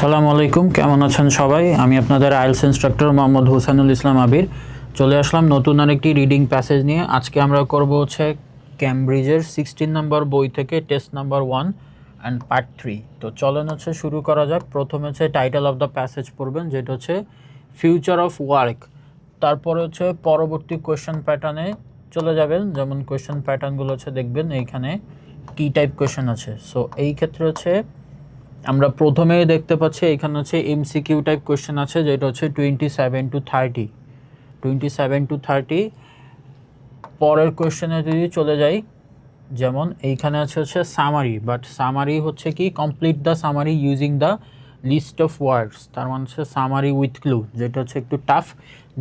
সালাম আলাইকুম, কেমন আছেন সবাই? আমি আপনাদের আইএলস ইনস্ট্রাক্টর মোহাম্মদ হুসানুল ইসলাম আবির। চলে আসলাম নতুন আরেকটি রিডিং প্যাসেজ নিয়ে। আজকে আমরা করব হচ্ছে ক্যামব্রিজের সিক্সটিন নম্বর বই থেকে test number one and part three তো চলেন হচ্ছে শুরু করা যাক। প্রথমে হচ্ছে টাইটেল অফ দ্য প্যাসেজ পড়বেন, যেটা হচ্ছে ফিউচার অফ ওয়ার্ক তারপরে হচ্ছে পরবর্তী কোয়েশ্চেন প্যাটার্নে চলে যাবেন। যেমন কোয়েশ্চেন প্যাটার্নগুলো হচ্ছে দেখবেন, এইখানে কি টাইপ কোয়েশ্চেন আছে। সো এই ক্ষেত্রে হচ্ছে আমরা প্রথমেই দেখতে পাচ্ছি, এখানে হচ্ছে এমসিকিউ টাইপ কোয়েশ্চেন আছে, যেটা হচ্ছে twenty seven to thirty twenty seven to thirty পরের কোয়েশ্চেনে যদি চলে যাই, যেমন এইখানে আছে হচ্ছে সামারি বাট সামারি হচ্ছে কি complete the summary using the list of words তার মানে হচ্ছে সামারি উইথ ক্লু যেটা হচ্ছে একটু টাফ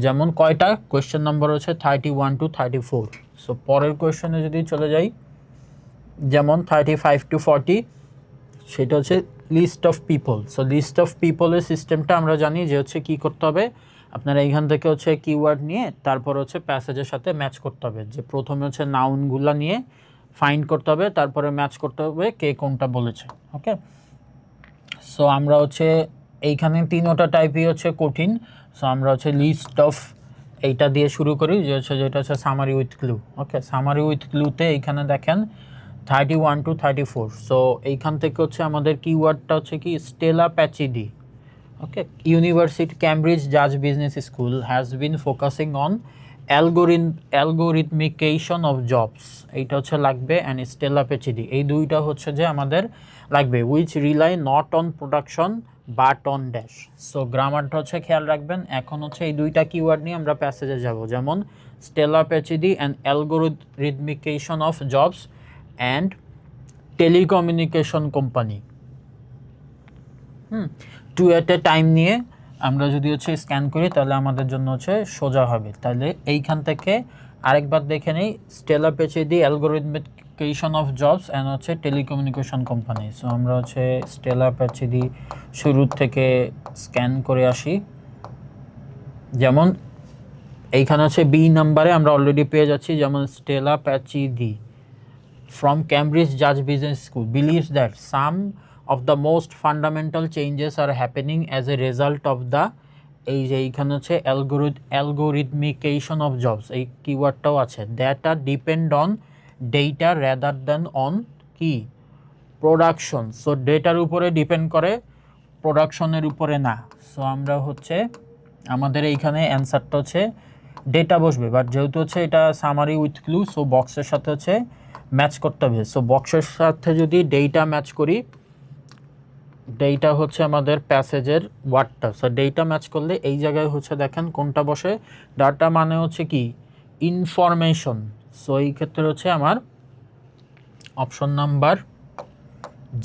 যেমন কয়টা? কোয়েশ্চেন নাম্বার হচ্ছে thirty one to thirty four so পরের কোয়েশ্চেনে যদি চলে যাই, যেমন থার্টি ফাইভ টু ফর্টি সেটা হচ্ছে list of people so list of পিপলের সিস্টেমটা আমরা জানি যে হচ্ছে কি করতে হবে। আপনারা এইখান থেকে হচ্ছে কিওয়ার্ড নিয়ে, তারপর হচ্ছে প্যাসেজের সাথে ম্যাচ করতে হবে। যে প্রথমে হচ্ছে নাউনগুলা নিয়ে ফাইন্ড করতে হবে, তারপরে ম্যাচ করতে হবে কে কোনটা বলেছে ওকে সো আমরা হচ্ছে এইখানে তিনোটা টাইপই হচ্ছে কঠিন। সো আমরা হচ্ছে লিস্ট অফ এইটা দিয়ে শুরু করি, যে হচ্ছে যেটা হচ্ছে summary with clue okay summary with ক্লুতে এইখানে দেখেন thirty one to thirty four so এইখান থেকে হচ্ছে আমাদের কিওয়ার্ডটা হচ্ছে কি? Stella Pachidi okay university Cambridge জাজ business school has been focusing on algorithm algorithmication of jobs এইটা হচ্ছে লাগবে অ্যান্ড স্টেলা পেচিডি এই দুইটা হচ্ছে যে আমাদের লাগবে which rely not on production but on dash so গ্রামারটা হচ্ছে খেয়াল রাখবেন, এখন হচ্ছে এই দুইটা কিওয়ার্ড নিয়ে আমরা প্যাসেজে যাব। যেমন Stella Pachidi and algorithmication of jobs and telecommunication company hmm to at a time নিয়ে আমরা যদি হচ্ছে স্ক্যান করি, তাহলে আমাদের জন্য হচ্ছে সোজা হবে। তাহলে এইখান থেকে আরেকবার দেখে নেই Stella Pachidi algorithmication of jobs and হচ্ছে টেলিকমিউনিকেশন কোম্পানি সো আমরা হচ্ছে স্টেলা পেচে দিই শুরুর থেকে স্ক্যান করে আসি। যেমন, এইখানে হচ্ছে বি নাম্বারে আমরা অলরেডি পেয়ে যাচ্ছি, যেমন Stella Pachidi from Cambridge Judge Business School, believes that some of the most fundamental changes are happening as a result of the, এই যে এইখানে হচ্ছে অ্যালগোরিদ অ্যালগোরিদমিকেশন অফ জবস এই কিওয়ার্ডটাও আছে। That are depend on data rather than on কি? Production so ডেটার উপরে ডিপেন্ড করে প্রোডাকশনের উপরে না। সো আমরা হচ্ছে, আমাদের এইখানে অ্যান্সারটা হচ্ছে ডেটা বসবে। বাট যেহেতু হচ্ছে এটা সামারি উইথ ক্লু সো বক্সের সাথে হচ্ছে ম্যাচ করতে হবে। সো বক্সের সাথে যদি ডেটা ম্যাচ করি ডেটা হচ্ছে আমাদের প্যাসেজের ওয়ার্ডটা সো ডেটা ম্যাচ করলে এই জায়গায় হচ্ছে দেখেন কোনটা বসে? ডাটা মানে হচ্ছে কি? ইনফরমেশন সো এই ক্ষেত্রে হচ্ছে আমার অপশন নাম্বার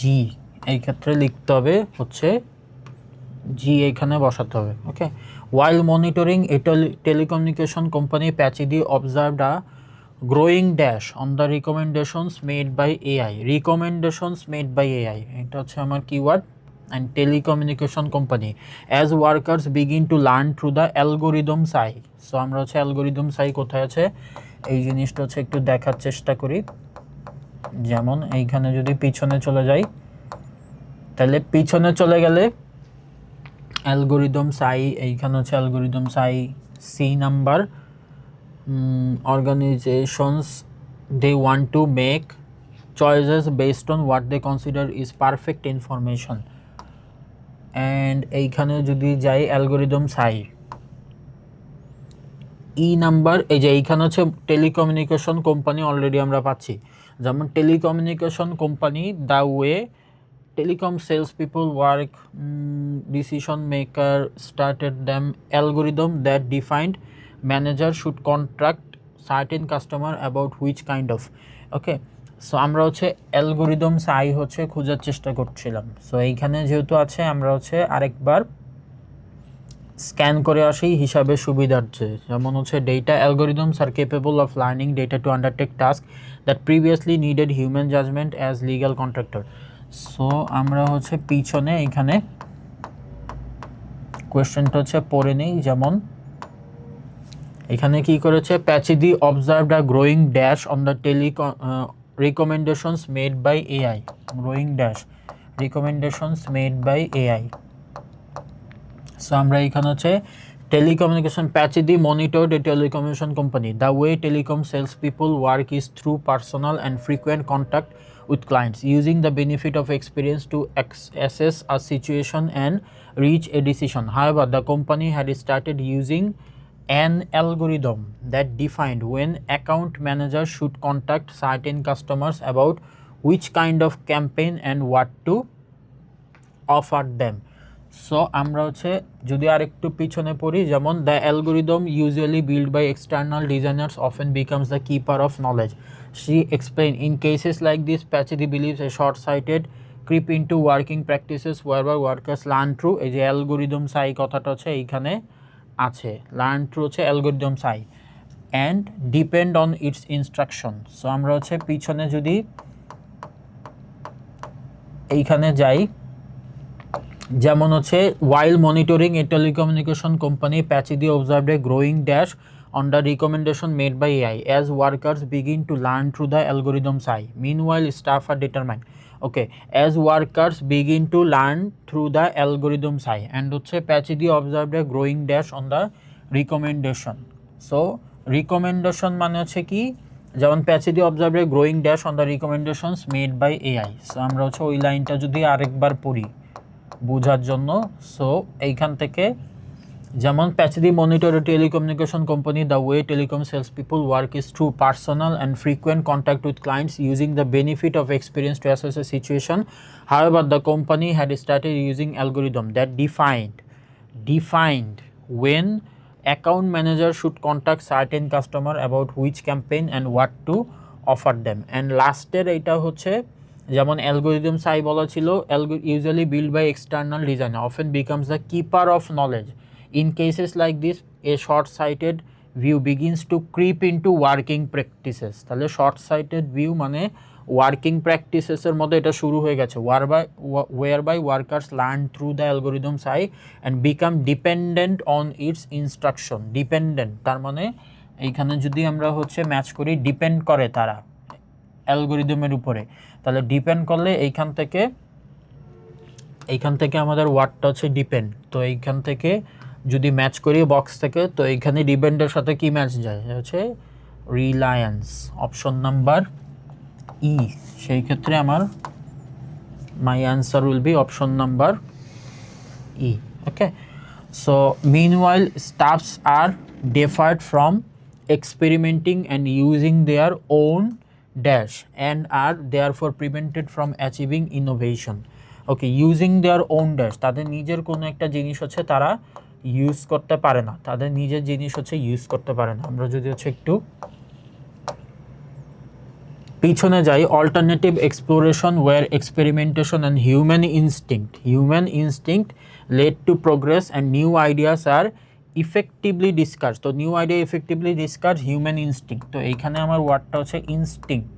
জি এই ক্ষেত্রে লিখতে হবে হচ্ছে জি এইখানে বসাতে হবে। Okay while monitoring a telecommunication company Pachidi observed a growing dash on the recommendations made by AI recommendations made by AI এটা হচ্ছে আমার keyword and telecommunication company as workers begin to learn through the algorithm's eye so আমরা হচ্ছে algorithm eyes কোথায় আছে? এই জিনিসটা হচ্ছে একটু দেখার চেষ্টা করি। যেমন এইখানে যদি পিছনে চলে যাই, তাহলে পিছনে চলে গেলে অ্যালগোরিদম সাই এইখানে হচ্ছে algorithm's eye C number organizations, they want to make choices based on what they consider is perfect information. And এইখানে যদি যাই অ্যালগোরিদম সাই ই নাম্বার এই যে এইখানে হচ্ছে টেলিকমিউনিকেশন কোম্পানি অলরেডি আমরা পাচ্ছি। যেমন telecommunication company the way telecom sales people work decision maker started them algorithm that defined manager should contract certain customer about which kind of okay so আমরা হচ্ছে algorithm eyes হচ্ছে খোঁজার চেষ্টা করছিলাম। So এইখানে যেহেতু আছে, আমরা হচ্ছে আরেকবার স্ক্যান করে আসি হিসাবে সুবিধার্থে। যেমন হচ্ছে data algorithms are capable of learning data to undertake task that previously needed human judgement as legal contractor so আমরা হচ্ছে পিছনে এখানে কোয়েশ্চেনটা হচ্ছে পড়ে নেই। যেমন এখানে কি করেছে? Pachidi observe the growing dash on the telecom recommendations made by AI growing dash recommendations made by AI so আমরা এখানে হচ্ছে telecommunication Pachidi monitor the telecommunication company the way telecom sales people work is through personal and frequent contact with clients using the benefit of experience to assess a situation and reach a decision however the company had started using an algorithm that defined when account managers should contact certain customers about which kind of campaign and what to offer them so আমরা হচ্ছে যদি আরেকটু পিছনে পড়ি, যেমন the algorithm usually build by external designers often becomes the keeper of knowledge she explain in cases like this Pachidi believes a short sighted creep in to working practices where workers learn through এই যে algorithm eyes কথাটা হচ্ছে এইখানে আছে learn through হচ্ছে algorithm's eye and depend on its instruction so আমরা হচ্ছে পিছনে যদি এইখানে যাই যেমন হচ্ছে while monitoring a telecommunication company Pachidi observed a growing dash on the recommendation made by AI as workers begin to learn through the algorithm SI. Meanwhile, staff are determined. Okay, as workers begin to learn through the algorithm SI and হচ্ছে প্যাচিদি observed a growing dash on the recommendation. So, recommendation মানে হচ্ছে কি যেমন Pachidi observe a growing dash on the recommendations made by AI so আমরা হচ্ছে ওই লাইনটা যদি আরেকবার পড়ি বোঝার জন্য সো এইখান থেকে যেমন Pachidi monitor telecommunication company the way telecom sales people work is through personal and frequent contact with clients using the benefit of experience to assess situation however the company had started using algorithm that defined defined when account manager should contact certain customer about which campaign and what to offer them. And লাস্টের এটা হচ্ছে, যেমন algorithm eyes বলা ছিল usually build by external designer often becomes the keeper of knowledge like this a short sighted view begins to creep in to working practices তাহলে short sighted view মানে working প্র্যাকটিসেসের মধ্যে এটা শুরু হয়ে গেছে। Whereby whereby workers learn through the algorithm's eye and become dependent on its instruction dependent তার মানে এইখানে যদি আমরা হচ্ছে ম্যাচ করি ডিপেন্ড করে তারা অ্যালগোরিদমের উপরে। তাহলে ডিপেন্ড করলে এইখান থেকে এইখান থেকে আমাদের ওয়ার্ডটা হচ্ছে ডিপেন্ড তো এইখান থেকে যদি ম্যাচ করি বক্স থেকে, তো এখানে ডিপেন্ডের সাথে কি ম্যাচ যায়? হচ্ছে রিলায়েন্স অপশন নাম্বার ই সেই ক্ষেত্রে আমার my answer will be option number E okay so meanwhile staffs are deferred from experimenting and using their own dash and are therefore prevented from achieving innovation. Okay using their own dash তাদের নিজের কোনো একটা জিনিস হচ্ছে তারা use করতে পারে না। তাদের নিজের জিনিস হচ্ছে ইউজ করতে পারে না। আমরা যদি হচ্ছে একটু পিছনে যাই alternative exploration or experimentation and human instinct human instinct led to progress and new ideas are effectively discuss তো new idea effectively discuss human instinct তো এইখানে আমার ওয়ার্ডটা হচ্ছে ইনস্টিংক্ট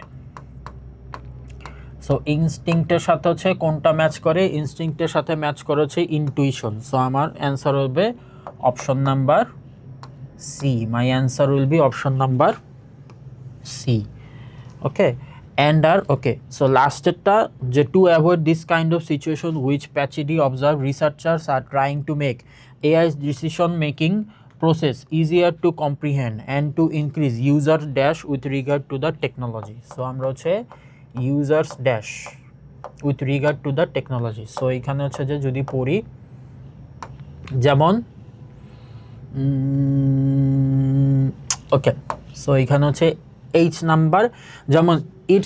সো ইনস্টিংক্টের সাথে হচ্ছে কোনটা ম্যাচ করে? ইনস্টিংক্টের সাথে ম্যাচ করে হচ্ছে ইনটুইশন সো আমার অ্যান্সার হবে option number C my answer will be option number C okay and are okay so লাস্টেরটা যে to avoid this kind of situation which Pachidi observe researchers are trying to make AI decision making process easier to comprehend and to increase user dash with regard to the technology. So, আমরা হচ্ছে users dash with regard to the technology. So, এখানে হচ্ছে যে যদি পড়ি, যেমন ওকে so এখানে হচ্ছে এইচ নাম্বার যেমন it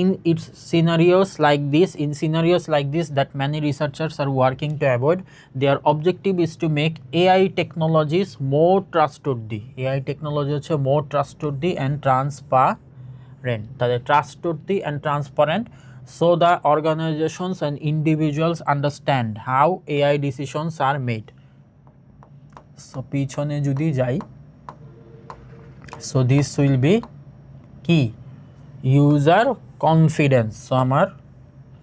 in its scenarios like this in scenarios like this that many researchers are working to avoid their objective is to make AI technologies more trustworthy AI technology হচ্ছে more trustworthy and transparent তাদের trustworthy and transparent so the organizations and individuals understand how AI decisions are made so পিছনে যদি যাই so this will be কি user confidence so আমার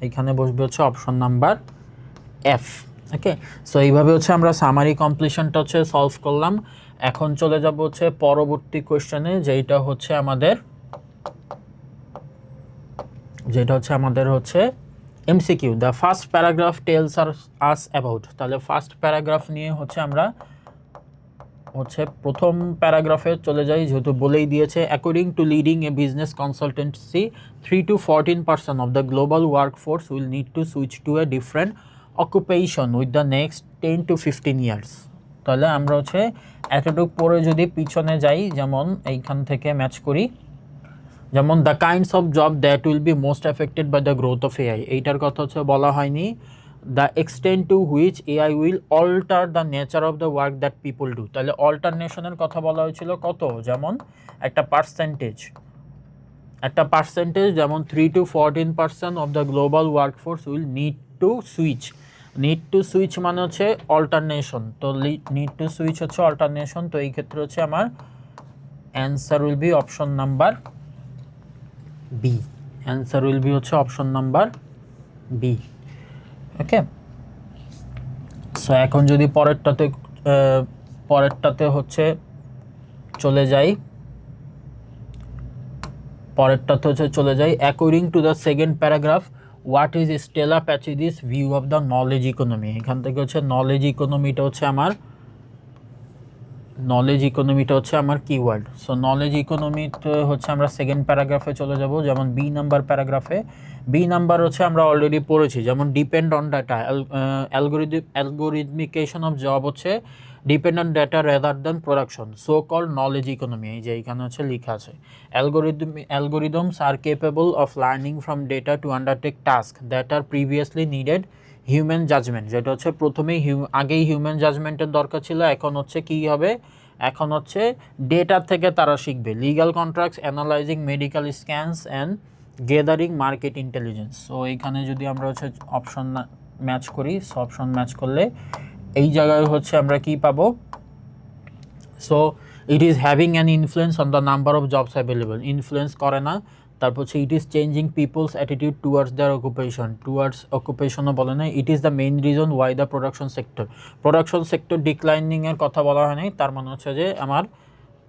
এখানে বসবে হচ্ছে option number F okay so এইভাবে হচ্ছে আমরা সামারি কমপ্লিশনটা হচ্ছে সলভ করলাম। এখন চলে যাব হচ্ছে পরবর্তী কোয়েশ্চেনে যেইটা হচ্ছে আমাদের যেটা হচ্ছে আমাদের হচ্ছে MCQ the first paragraph tells are us about তাহলে ফার্স্ট প্যারাগ্রাফ নিয়ে হচ্ছে আমরা হচ্ছে প্রথম প্যারাগ্রাফে চলে যাই, যেহেতু বলেই দিয়েছে according to leading a business consultancy three to fourteen percent of the global work force will need to switch to a different occupation with the next ten to fifteen years তাহলে আমরা হচ্ছে এতটুকু পরে যদি পিছনে যাই, যেমন এইখান থেকে ম্যাচ করি যেমন the kinds of job that will be most affected by the growth of AI এইটার কথা হচ্ছে বলা হয়নি। The extent to which AI will alter the nature of the work that people do তাহলে অল্টারনেশনের কথা বলা হয়েছিল কত? যেমন একটা পার্সেন্টেজ একটা পার্সেন্টেজ যেমন three to fourteen percent of the global work force will need to switch need to switch মানে হচ্ছে অল্টারনেশন তো নিড টু সুইচ হচ্ছে অল্টারনেশন তো এই ক্ষেত্রে হচ্ছে আমার answer will be option number B answer will be হচ্ছে option number B okay so এখন যদি পরেরটাতে পরেরটাতে হচ্ছে চলে যাই, পরেরটাতে হচ্ছে চলে যাই according to the second paragraph what is Stella Pachidi's view of the knowledge economy এখান থেকে হচ্ছে নলেজ ইকোনমিটা হচ্ছে আমার নলেজ ইকোনমিটা হচ্ছে আমার কিওয়ার্ড সো নলেজ ইকোনমিতে হচ্ছে আমরা সেকেন্ড প্যারাগ্রাফে চলে যাব, যেমন বি নাম্বার প্যারাগ্রাফে বি নাম্বার হচ্ছে আমরা অলরেডি পড়েছি, যেমন depend on data algorithm algorithmication of job হচ্ছে depend on data rather than production so call knowledge economy এই যে এইখানে হচ্ছে লেখা আছে। Algorithm algorithms are capable of learning from data to undertake task that are previously needed human judgement যেটা হচ্ছে প্রথমেই আগেই হিউম্যান জাজমেন্টের দরকার ছিল, এখন হচ্ছে কী হবে? এখন হচ্ছে ডেটার থেকে তারা শিখবে। Legal contracts analyzing medical scans and gathering market intelligence so এইখানে যদি আমরা হচ্ছে অপশন ম্যাচ করি সো অপশন ম্যাচ করলে এই জায়গায় হচ্ছে আমরা কি পাবো? So it is having an influence on the number of jobs available influence করে না। তারপর হচ্ছে it is changing people's attitude towards their occupation towards অকুপেশনও বলে না it is the main reason why the production sector production sector ডিক্লাইনিংয়ের কথা বলা হয়নি তার মানে হচ্ছে যে, আমার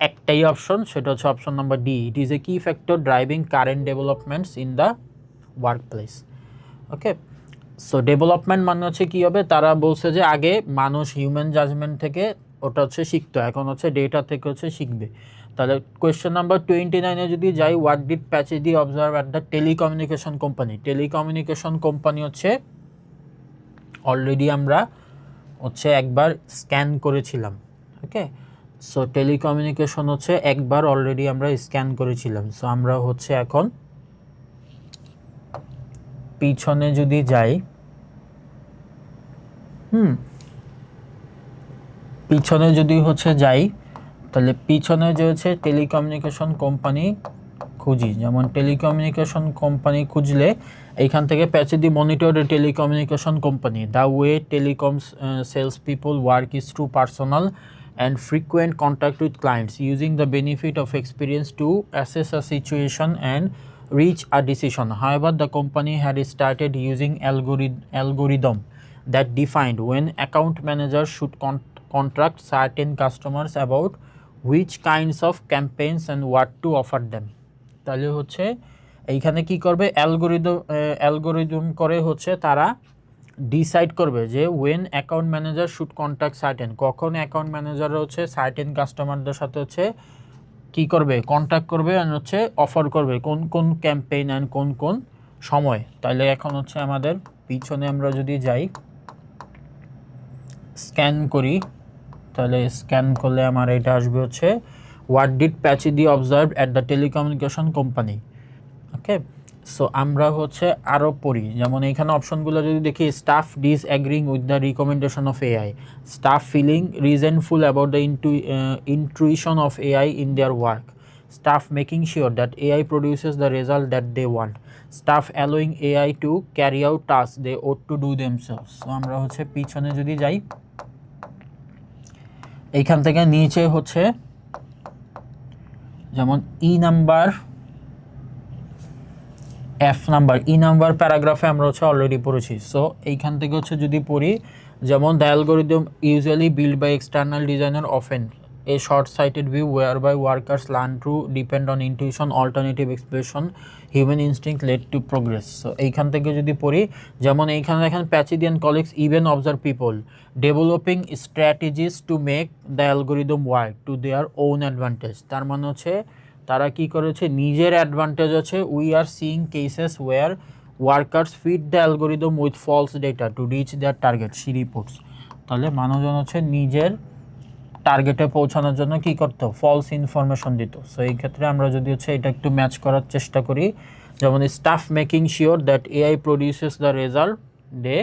একটাই অপশন সেটা হচ্ছে option number D it is a key factor driving current developments in the workplace okay so development মানে হচ্ছে কী হবে? তারা বলছে যে, আগে মানুষ হিউম্যান জাজমেন্ট থেকে ওটা হচ্ছে শিখতো। এখন হচ্ছে ডেটা থেকে হচ্ছে শিখবে। তাহলে কোয়েশ্চেন নাম্বার টোয়েন্টি নাইনে যদি যাই what did Pachidi observe at the telecommunication company telecommunication company হচ্ছে অলরেডি আমরা হচ্ছে একবার স্ক্যান করেছিলাম ওকে সো টেলিকমিউনিকেশন হচ্ছে একবার অলরেডি আমরা স্ক্যান করেছিলাম। সো আমরা হচ্ছে এখন পিছনে যদি যাই, হুম, পিছনে যদি হচ্ছে যাই তাহলে পিছনে রয়েছে টেলিকমিউনিকেশন কোম্পানি খুঁজি। যেমন টেলিকমিউনিকেশন কোম্পানি খুঁজলে এইখান থেকে Pachidi monitor telecommunication company the way telecom sales people work is to personal and frequent contact with clients using the benefit of experience to assess a situation and reach a decision however the company had started using algori algorithm that defined when account manager should contract certain customers about which kinds of campaigns and what to offer them. তাহলে হচ্ছে এইখানে কি করবে? Algorithm algorithm করে হচ্ছে তারা decide করবে যে when account manager should contact certain কখন অ্যাকাউন্ট ম্যানেজার হচ্ছে সার্টেন কাস্টমারদের সাথে হচ্ছে কি করবে? কন্ট্যাক্ট করবে আর হচ্ছে অফার করবে কোন কোন ক্যাম্পেইন অ্যান্ড কোন কোন সময়। তাহলে এখন হচ্ছে আমাদের পিছনে আমরা যদি যাই স্ক্যান করি। তাহলে স্ক্যান করলে আমার এটা আসবে হচ্ছে what did Pachidi observe at the telecommunication company okay so আমরা হচ্ছে আরও পড়ি যেমন এখানে অপশনগুলো যদি দেখি staff disagreeing with the recommendation of AI staff feeling resentful about the into intuition of AI in their work staff making sure that AI produces the result that they want, staff allowing AI to carry out tasks they ought to do themselves. So আমরা হচ্ছে পিছনে যদি যাই এইখান থেকে নিচে হচ্ছে যেমন E number F number E number প্যারাগ্রাফে আমরা হচ্ছে অলরেডি পড়েছি। সো এইখান থেকে হচ্ছে যদি পড়ি, যেমন the algorithm usually build by external designer often a short-sighted view whereby workers learn to depend on intuition, alternative expression, human instinct led to progress. So এইখান থেকে যদি পড়ি যেমন এইখানে দেখেন Pachidi and colleagues even observe people developing strategies to make the algorithm work to their own advantage তার মানে হচ্ছে তারা কি করেছে? নিজের অ্যাডভান্টেজ আছে। We are seeing cases where workers fit the algorithm with false data to reach their target she reports তাহলে মানুষজন হচ্ছে নিজের টার্গেটে পৌঁছানোর জন্য কি করতো? ফলস ইনফরমেশন দিত। সো এই ক্ষেত্রে আমরা যদি হচ্ছে এটা একটু ম্যাচ করার চেষ্টা করি, যেমন staff making sure that AI produces the result they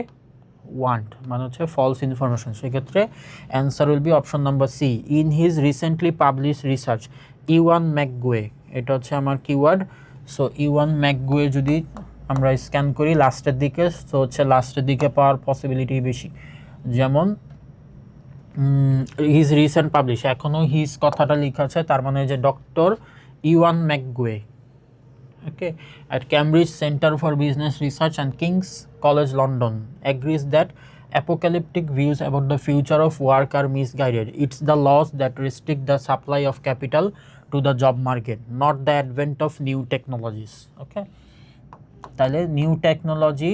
want মানে হচ্ছে ফলস ইনফরমেশন সেক্ষেত্রে answer will be option number C in his recently publish research Ewan McGuire এটা হচ্ছে আমার কিওয়ার্ড সো ইওয়ান ম্যাকগুয়ে যদি আমরা স্ক্যান করি লাস্টের দিকে সো হচ্ছে লাস্টের দিকে পাওয়ার পসিবিলিটি বেশি। যেমন হিজ রিসেন্ট পাবলিশ এখনও হিজ কথাটা লিখা আছে, তার মানে যে doctor Ewan McGaughey okay at Cambridge Centre for Business Research and King's College London agrees that apocalyptic views about the future of work are misguided it's the laws that restrict the supply of capital to the job market not the advent of new technologies okay তাহলে new technology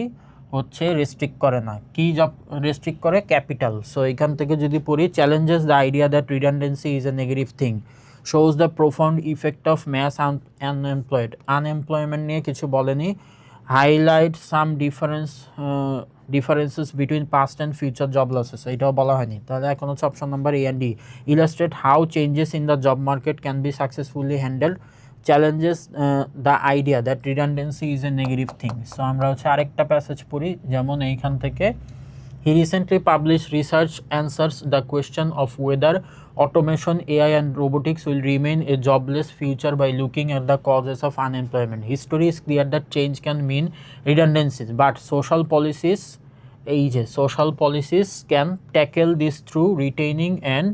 হচ্ছে restrict করে না। কি job restrict করে? Capital so এখান থেকে যদি পড়ি challenges the idea that redundancy is a negative thing shows the profound effect of mass unemployed unemployment নিয়ে কিছু বলেনি। Highlight some difference differences between past and future job losses এটাও বলা হয়নি। তাহলে এখন হচ্ছে option number A and D illustrate how changes in the job market can be successfully handled challenges the idea that redundancy is a negative thing so আমরা হচ্ছে আরেকটা passage পড়ি যেমন এইখান থেকে he recently publish research answers the question of whether automation ai and robotics will remain a jobless future by looking at the causes of unemployment history is clear that change can mean redundancies but social policies এই যে social policies can tackle this through retaining and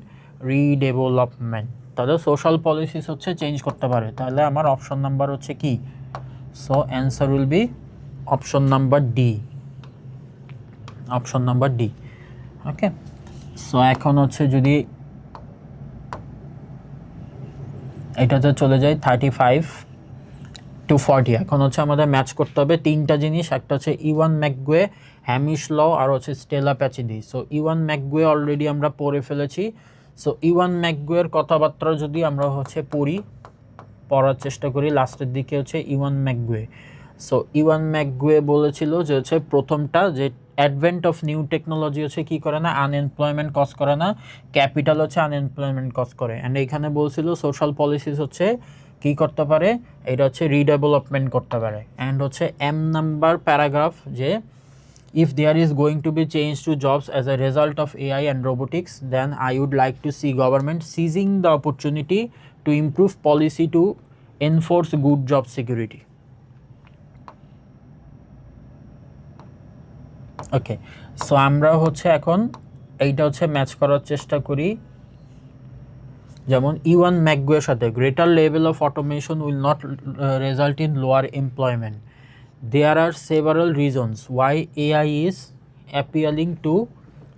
redevelopment তাহলে social policies হচ্ছে change করতে পারে। তাহলে আমার option number হচ্ছে কি? So answer will be option number D option number D okay so এখন হচ্ছে যদি এটাতে চলে যায় থার্টি ফাইভ টু ফর্টি এখন হচ্ছে আমাদের ম্যাচ করতে হবে তিনটা জিনিস। একটা হচ্ছে ইওয়ান ম্যাকগুয়ে হ্যামিশ ল আর হচ্ছে Stella Pachidi so Ewan McGaughey already আমরা পড়ে ফেলেছি। সো ইওয়ান ম্যাকগুয়ের কথাবার্তা যদি আমরা হচ্ছে পড়ি, পড়ার চেষ্টা করি, লাস্টের দিকে হচ্ছে ইওয়ান ম্যাকগুয়ে সো ইওয়ান ম্যাকগুয়ে বলেছিল যে হচ্ছে প্রথমটা যে অ্যাডভেন্ট অফ নিউ টেকনোলজি হচ্ছে কী করে না আনএমপ্লয়মেন্ট কজ করে না ক্যাপিটাল হচ্ছে আনএমপ্লয়মেন্ট কজ করে। অ্যান্ড এইখানে বলছিল সোশ্যাল পলিসিস হচ্ছে কী করতে পারে, এটা হচ্ছে রিডেভেলপমেন্ট করতে পারে। অ্যান্ড হচ্ছে এম নাম্বার প্যারাগ্রাফ যে if there is going to be change to jobs as a result of AI and robotics, then I would like to see government seizing the opportunity to improve policy to enforce good job security. Okay so আমরা হচ্ছে এখন এইটা হচ্ছে match করার চেষ্টা করি যেমন Ewan ম্যাকগুয়ের সাথে greater level of automation will not result in lower employment there are several reasons why AI is appealing to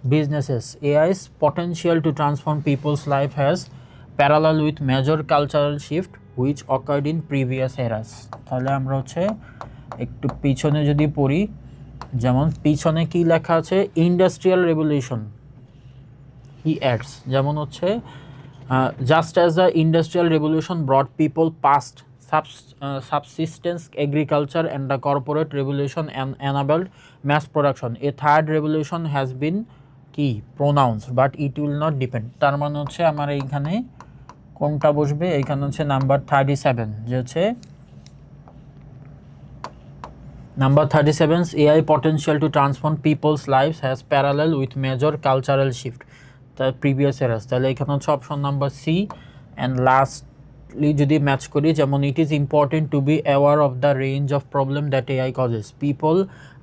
businesses. AI's potential to transform people's life has parallel with major cultural shift which occurred in previous eras. তাহলে আমরা হচ্ছে একটু পিছনে যদি পড়ি যেমন পিছনে কি লেখা আছে ইন্ডাস্ট্রিয়াল রেভলিউশন হি অ্যাডস যেমন হচ্ছে just as the industrial revolution brought people past agriculture and the corporate revolution and enabled mass production. A third revolution has been কি pronounced but it will not depend তার মানে হচ্ছে আমার এইখানে কোনটা বসবে? এইখানে হচ্ছে নাম্বার থার্টি সেভেন যে হচ্ছে number thirty seven AI potential to transform people's lives has parallel with major cultural shift তার প্রিভিয়াস এরাস তাহলে এখানে হচ্ছে option number C and last যদি ম্যাচ করি, যেমন it is important to be aware of the range of problem that AI causes people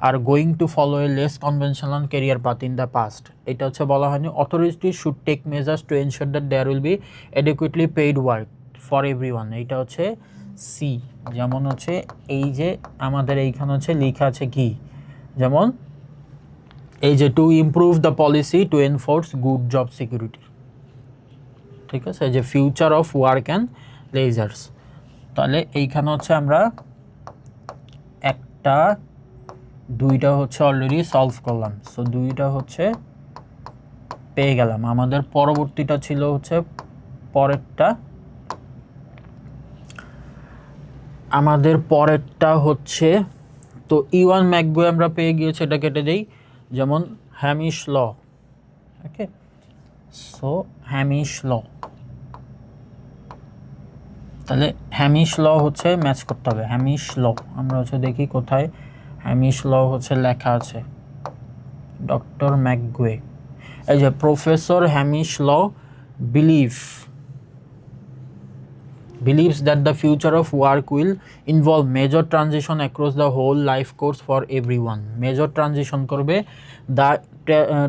are going to follow a less conventional career path in the past এটা হচ্ছে বলা হয়নি। Authority should take measures to ensure that there will be adequately paid work for every one এইটা হচ্ছে C যেমন হচ্ছে এই যে আমাদের এইখানে হচ্ছে লেখা আছে কি? যেমন এই যে to improve the policy to enforce good job security ঠিক আছে? যে future of work and leisures তাহলে এইখানে হচ্ছে আমরা একটা, দুইটা হচ্ছে অলরেডি সলভ করলাম। সো দুইটা হচ্ছে পেয়ে গেলাম। আমাদের পরবর্তীটা ছিল হচ্ছে পরেরটা। আমাদের পরেরটা হচ্ছে, তো ইওয়ান ম্যাকগো আমরা পেয়ে গিয়েছি এটা কেটে দেই। যেমন Hamish Law okay so Hamish Law তাহলে হ্যামিশ ল হচ্ছে ম্যাচ করতে হবে। হ্যামিশ ল আমরা হচ্ছে দেখি কোথায়। হ্যামিশ ল হচ্ছে লেখা আছে। ডক্টর ম্যাকগুয়ে এই যে professor Hamish Law believe believes that the future of work will involve major transition across the whole life course for every one major transition করবে। The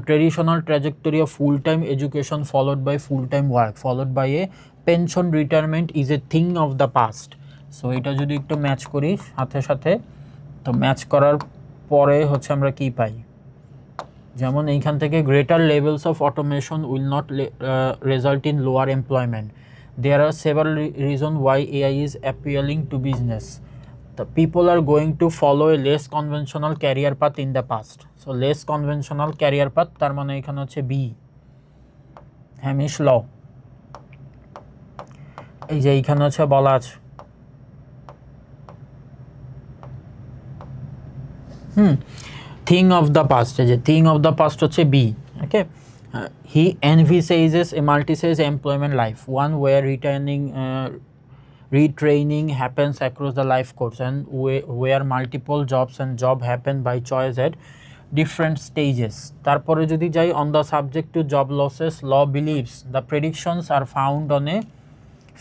traditional trajectory of full time education followed by full time work followed by a pension retirement is a thing of the past সো এটা যদি একটু match করি সাথে সাথে তো match করার পরে হচ্ছে আমরা কি পাই যেমন এইখান থেকে greater levels of automation will not result in lower employment are several re- reasons why AI is appealing to business. The people are going to follow a less conventional career path in the past. So less conventional career path তার মানে এখানে হচ্ছে B Hemis ল এই যে এইখানে হচ্ছে বলা আছে hmm thing of the past যে থিং অফ দ্য পাস্ট হচ্ছে B okay he envisages a multi সেইজ employment life one way returning retraining happens across the life course and way way are multiple jobs and job happen by choice at different stages তারপরে যদি যাই on the subject to job losses Law believes the predictions are found on a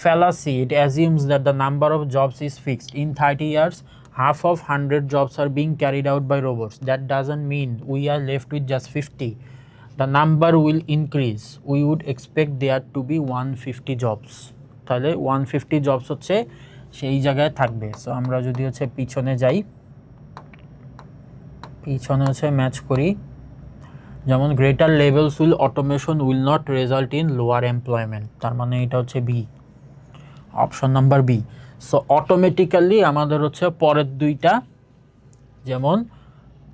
fallacy. It assumes that the number of jobs is fixed. In 30 years, half of 100 jobs are being carried out by robots. That doesn't mean we are left with just 50 the number will increase we would expect there to be 150 jobs তাহলে 150 jobs হচ্ছে সেই জায়গায় থাকবে so আমরা যদি হচ্ছে পিছনে যাই পিছনে হচ্ছে ম্যাচ করি যেমন greater levels will automation will not result in lower employment তার মানে এটা হচ্ছে B option number B so automatically আমাদের হচ্ছে পরের দুইটা, যেমন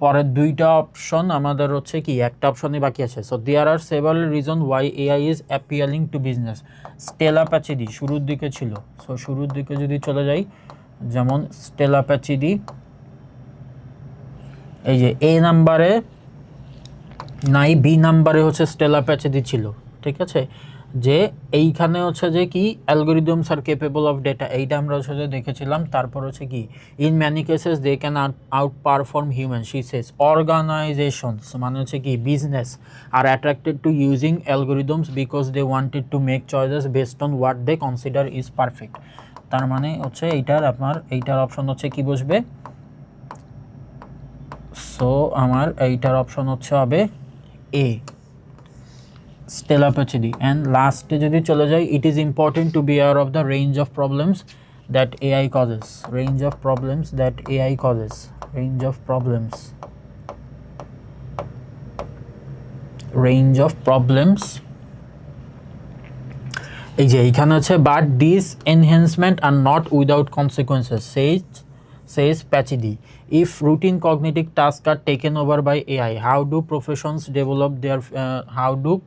পরের দুইটা অপশন আমাদের হচ্ছে কি, একটা অপশনই বাকি আছে। So there are several reason why AI is appealing to business Stella Pachidi শুরুর দিকে ছিল। সো শুরুর দিকে যদি চলে যাই, যেমন স্টেলা প্যাচিদি এই যে এ নাম্বারে নাই বি নাম্বারে হচ্ছে স্টেলা প্যাচেদি ছিল। ঠিক আছে? যে এইখানে হচ্ছে যে কি algorithms are capable of data এইটা আমরা হচ্ছে যে দেখেছিলাম। তারপর হচ্ছে কি in many cases they can outperform human she says organisations মানে হচ্ছে কি business are attracted to using algorithms because they wanted to make choices based on what they consider is perfect তার মানে হচ্ছে এইটার আপনার, এইটার অপশন হচ্ছে কি বসবে? সো আমার এইটার অপশন হচ্ছে হবে এ স্টেলা প্যাচিডি অ্যান্ড লাস্টে যদি চলে যাই it is important to be aware of the range of problems that AI causes range of problems that AI causes range of problems range of problems এই যে এইখানে হচ্ছে but this enhancement are not without consequences says says Pachidi. If routine cognitive tasks are taken over by AI, how do professions develop their uh, how do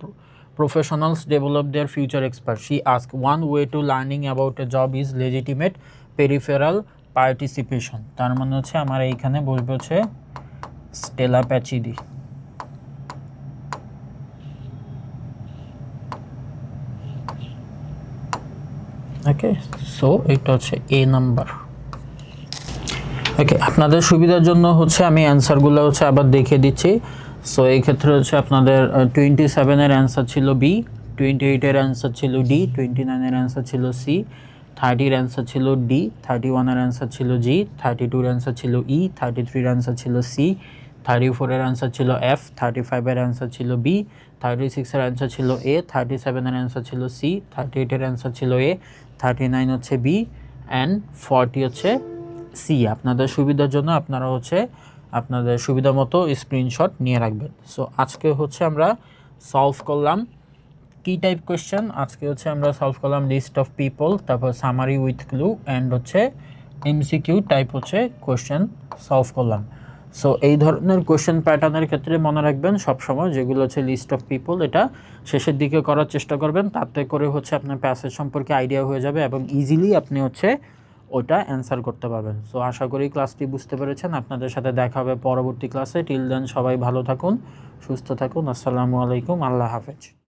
professionals develop their future experts? She asked. One way to learning about a job is legitimate peripheral participation. তার মানে হচ্ছে আমার এইখানে বলবে হচ্ছে Stella প্যাচিদি okay so এটা হচ্ছে এ number okay আপনাদের সুবিধার জন্য হচ্ছে আমি অ্যান্সারগুলো হচ্ছে আবার দেখে দিচ্ছি সো এই ক্ষেত্রে হচ্ছে আপনাদের টোয়েন্টি সেভেনের অ্যান্সার ছিল বি টোয়েন্টি এইটের অ্যান্সার ছিল ডি টোয়েন্টি নাইনের অ্যান্সার ছিল সি থার্টির অ্যান্সার ছিল ডি থার্টি ওয়ানের অ্যান্সার ছিল জি থার্টি টুর অ্যান্সার ছিল ই থার্টি থ্রির অ্যান্সার ছিল সি থার্টি ফোরের অ্যান্সার ছিল এফ থার্টি ফাইভের অ্যান্সার ছিল বি থার্টি সিক্সের অ্যান্সার ছিল এ থার্টি সেভেনের অ্যান্সার ছিল সি থার্টি এইটের অ্যান্সার ছিল এ থার্টি নাইন হচ্ছে বি অ্যান্ড ফর্টি হচ্ছে সি আপনাদের সুবিধার জন্য আপনারা হচ্ছে আপনাদের সুবিধা মতো স্ক্রিনশট নিয়ে রাখবেন। সো আজকে হচ্ছে আমরা সলভ করলাম। কি টাইপ কোয়েশ্চেন আজকে হচ্ছে আমরা সলভ করলাম লিস্ট অফ পিপল তারপর সামারি উইথ ক্লু অ্যান্ড হচ্ছে এমসিকিউ টাইপ হচ্ছে কোয়েশ্চেন সলভ করলাম। সো এই ধরনের কোয়েশ্চেন প্যাটার্নের ক্ষেত্রে মনে রাখবেন, সবসময় যেগুলো হচ্ছে লিস্ট অফ পিপল এটা শেষের দিকে করার চেষ্টা করবেন। তাতে করে হচ্ছে আপনার প্যাসেজ সম্পর্কে আইডিয়া হয়ে যাবে এবং ইজিলি আপনি হচ্ছে ওটা অ্যান্সার করতে পারবেন। সো আশা করি ক্লাসটি বুঝতে পেরেছেন। আপনাদের সাথে দেখা হবে পরবর্তী ক্লাসে টিল দেন সবাই ভালো থাকুন, সুস্থ থাকুন। আসসালামু আলাইকুম। আল্লাহ হাফেজ।